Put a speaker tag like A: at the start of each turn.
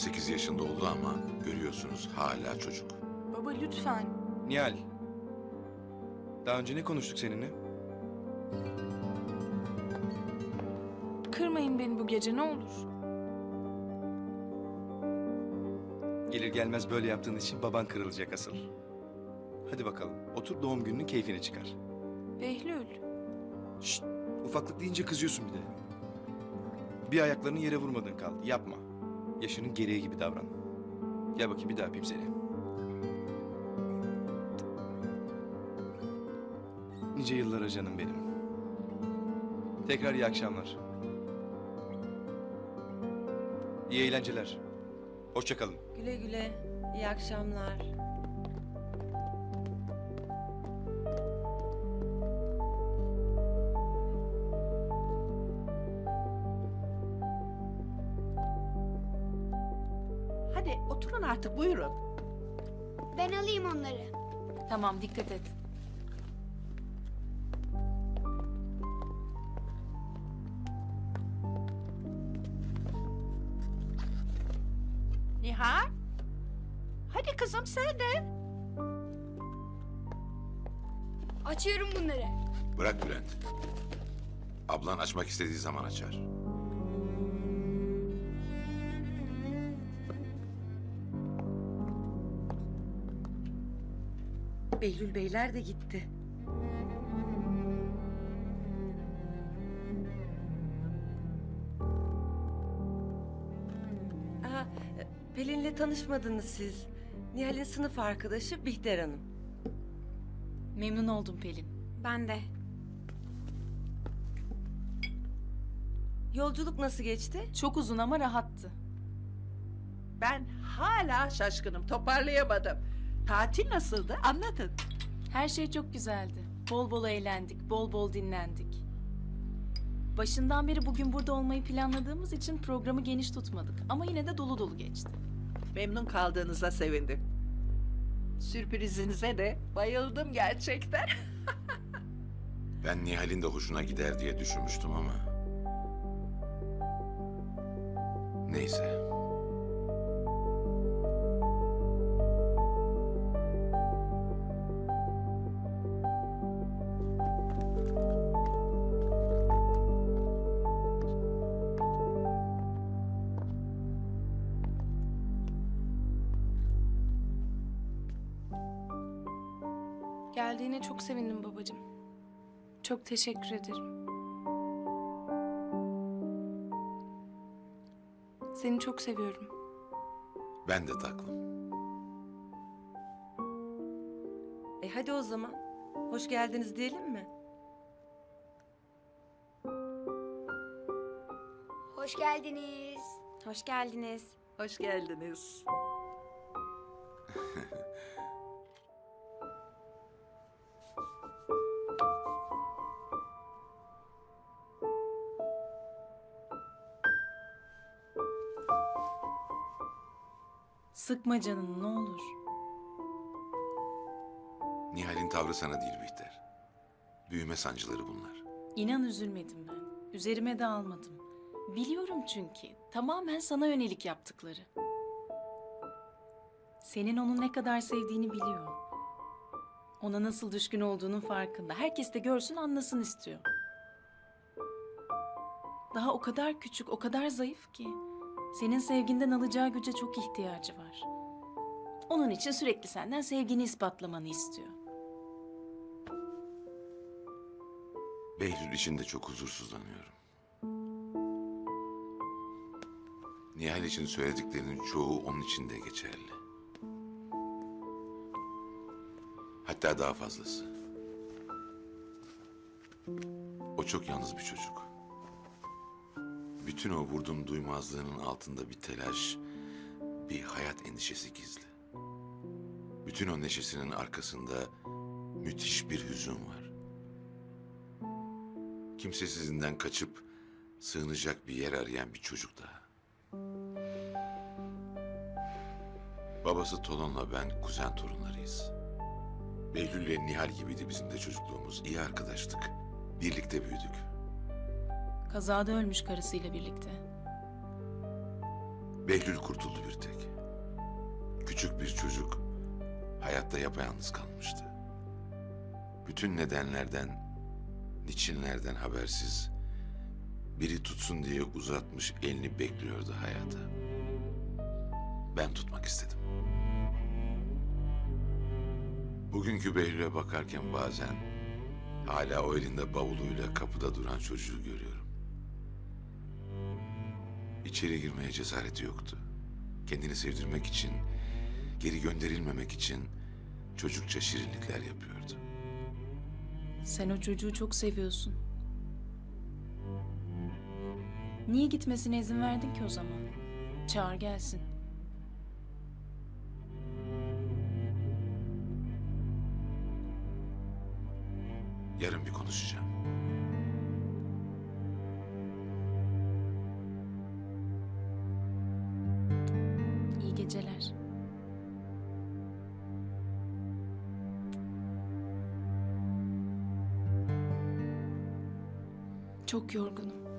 A: 18 yaşında oldu ama görüyorsunuz hala çocuk.
B: Baba lütfen.
C: Nihal. Daha önce ne konuştuk seninle?
B: Kırmayın beni bu gece ne olur.
C: Gelir gelmez böyle yaptığın için baban kırılacak asıl. Hadi bakalım. Otur doğum gününün keyfini çıkar.
B: Behlül.
C: Şşt. Ufaklık deyince kızıyorsun bir de. Bir ayaklarını yere vurmadın kaldı. Yapma. Yaşının gereği gibi davran. Gel bakayım bir daha öpeyim seni. Nice yıllara canım benim. Tekrar iyi akşamlar. İyi eğlenceler. Hoşça kalın.
D: Güle güle. İyi akşamlar.
E: Hadi oturun artık buyurun.
F: Ben alayım onları.
B: Tamam dikkat et.
E: Nihal. Hadi kızım sen de.
F: Açıyorum bunları.
A: Bırak Bülent. Ablan açmak istediği zaman açar.
D: Behlül Beyler de gitti. Aa, Pelin'le tanışmadınız siz. Nihal'in sınıf arkadaşı Bihter Hanım.
B: Memnun oldum Pelin.
F: Ben de.
D: Yolculuk nasıl geçti?
B: Çok uzun ama rahattı.
E: Ben hala şaşkınım toparlayamadım. Tatil nasıldı anlatın.
B: Her şey çok güzeldi. Bol bol eğlendik, bol bol dinlendik. Başından beri bugün burada olmayı planladığımız için programı geniş tutmadık. Ama yine de dolu dolu geçti.
E: Memnun kaldığınıza sevindim. Sürprizinize de bayıldım gerçekten.
A: Ben Nihal'in de hoşuna gider diye düşünmüştüm ama... Neyse.
B: Geldiğine çok sevindim babacığım. Çok teşekkür ederim. Seni çok seviyorum.
A: Ben de taklım.
D: E hadi o zaman. Hoş geldiniz diyelim mi?
F: Hoş geldiniz. Hoş geldiniz.
E: Hoş geldiniz.
B: Sıkma canını ne olur.
A: Nihal'in tavrı sana değil Bihter. Büyüme sancıları bunlar.
B: İnan üzülmedim ben. Üzerime de almadım. Biliyorum çünkü. Tamamen sana yönelik yaptıkları. Senin onu ne kadar sevdiğini biliyor. Ona nasıl düşkün olduğunun farkında. Herkes de görsün anlasın istiyor. Daha o kadar küçük, o kadar zayıf ki. Senin sevginden alacağı güce çok ihtiyacı var. Onun için sürekli senden sevgini ispatlamanı istiyor.
A: Behlül için de çok huzursuzlanıyorum. Nihal için söylediklerinin çoğu onun için de geçerli. Hatta daha fazlası. O çok yalnız bir çocuk. Bütün o vurdum duymazlığının altında bir telaş, bir hayat endişesi gizli. Bütün o neşesinin arkasında müthiş bir hüzün var. Kimsesizinden kaçıp sığınacak bir yer arayan bir çocuk daha. Babası Tolon'la ben kuzen torunlarıyız. Behlül ile Nihal gibiydi bizim de çocukluğumuz. İyi arkadaştık. Birlikte büyüdük.
B: Kazada ölmüş karısıyla birlikte.
A: Behlül kurtuldu bir tek. Küçük bir çocuk hayatta yapayalnız kalmıştı. Bütün nedenlerden, niçinlerden habersiz biri tutsun diye uzatmış elini bekliyordu hayata. Ben tutmak istedim. Bugünkü Behlül'e bakarken bazen hala o elinde bavuluyla kapıda duran çocuğu görüyorum. İçeri girmeye cesareti yoktu. Kendini sevdirmek için, geri gönderilmemek için çocukça şirinlikler yapıyordu.
B: Sen o çocuğu çok seviyorsun. Niye gitmesine izin verdin ki o zaman? Çağır gelsin.
A: Yarın bir konuşacağım.
B: Çok yorgunum.